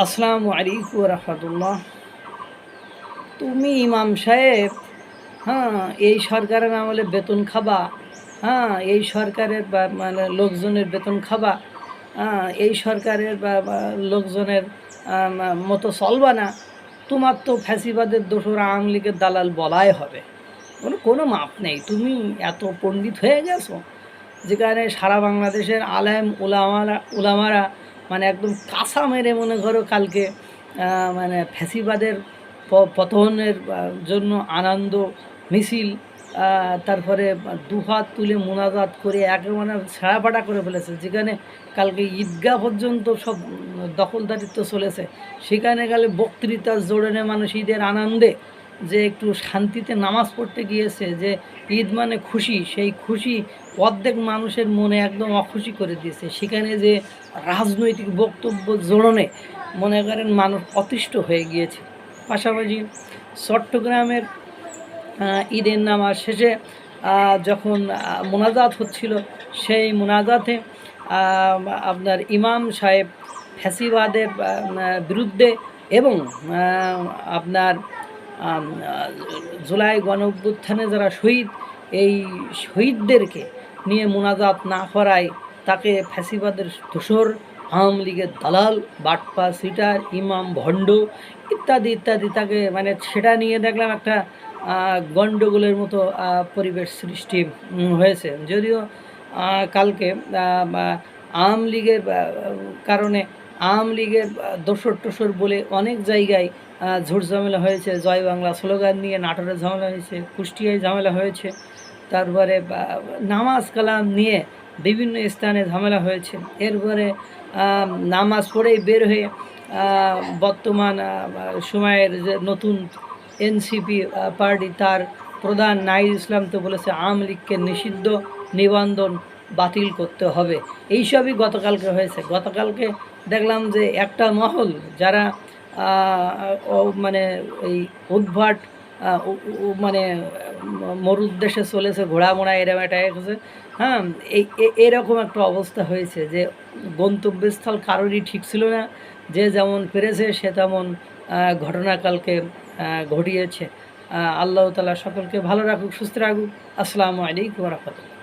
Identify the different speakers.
Speaker 1: আসসালামু আলাইকুম রহমতুল্লাহ। তুমি ইমাম সাহেব হ্যাঁ এই সরকারের আমলে বেতন খাবা হ্যাঁ এই সরকারের মানে লোকজনের বেতন খাবা হ্যাঁ এই সরকারের লোকজনের মতো চলবা না। তোমার তো ফ্যাসিবাদের দোসর আওয়ামী লীগের দালাল বলাই হবে। কোনো কোনো মাপ নেই। তুমি এত পণ্ডিত হয়ে গেছো। যেখানে সারা বাংলাদেশের আলেম, উলামারা উলামারা মানে একদম কাঁচা মেরে মনে করো কালকে মানে ফ্যাসিবাদের পতনের জন্য আনন্দ, মিছিল তারপরে দুহাত তুলে মোনাজাত করে একে একেবারে ছাড়াপাটা করে ফেলেছে। যেখানে কালকে ঈদগাহ পর্যন্ত সব দখলদারিত্ব চলেছে, সেখানে গেলে বক্তৃতা জোড়ানে মানুষ ঈদের আনন্দে যে একটু শান্তিতে নামাজ পড়তে গিয়েছে, যে ঈদ মানে খুশি, সেই খুশি অর্ধেক মানুষের মনে একদম অখুশি করে দিয়েছে। সেখানে যে রাজনৈতিক বক্তব্য জোড়নে মনে করেন মানুষ অতিষ্ঠ হয়ে গিয়েছে। পাশাপাশি চট্টগ্রামের ঈদের নামাজ শেষে যখন মোনাজাত হচ্ছিল, সেই মোনাজাতে আপনার ইমাম সাহেব ফ্যাসিবাদের বিরুদ্ধে এবং আপনার জুলাই গণ অভ্যুত্থানে যারা শহীদ, এই শহীদদেরকে নিয়ে মোনাজাত না করায় তাকে ফ্যাসিবাদের ধূসর, আওয়ামী লীগের দালাল বাটপা সিটার, ইমাম, ভণ্ড ইত্যাদি ইত্যাদি তাকে মানে সেটা নিয়ে দেখলাম একটা গণ্ডগোলের মতো পরিবেশ সৃষ্টি হয়েছে। যদিও কালকে আওয়ামী লীগের কারণে আওয়ামী লীগের দোসর টোসর বলে অনেক জায়গায় ঝুট ঝামেলা হয়েছে। জয় বাংলা স্লোগান নিয়ে নাটোরে ঝামেলা হয়েছে, কুষ্টিয়ায় ঝামেলা হয়েছে। তারপরে নামাজ কালাম নিয়ে বিভিন্ন স্থানে ঝামেলা হয়েছে। এরপরে নামাজ পড়েই বের হয়ে বর্তমান সময়ের যে নতুন এনসিপি পার্টি, তার প্রধান নাইর ইসলাম তো বলেছে, আওয়ামী লীগকে নিষিদ্ধ নিবন্ধন বাতিল করতে হবে। এইসবই গতকালকে হয়েছে। গতকালকে দেখলাম যে একটা মহল যারা মানে এই উদ্ভাট মানে মরুদ্দেশে চলেছে, ঘোড়া মোড়া এরকম একটা হয়েছে হ্যাঁ এই এরকম একটা অবস্থা হয়েছে যে গন্তব্যস্থল কারোরই ঠিক ছিল না। যে যেমন পেরেছে, সে তেমন ঘটনাকালকে ঘটিয়েছে। আল্লাহ তালা সকলকে ভালো রাখুক, সুস্থ রাখুক। আসসালামু আলাইকুম রহমতুল্লাহ।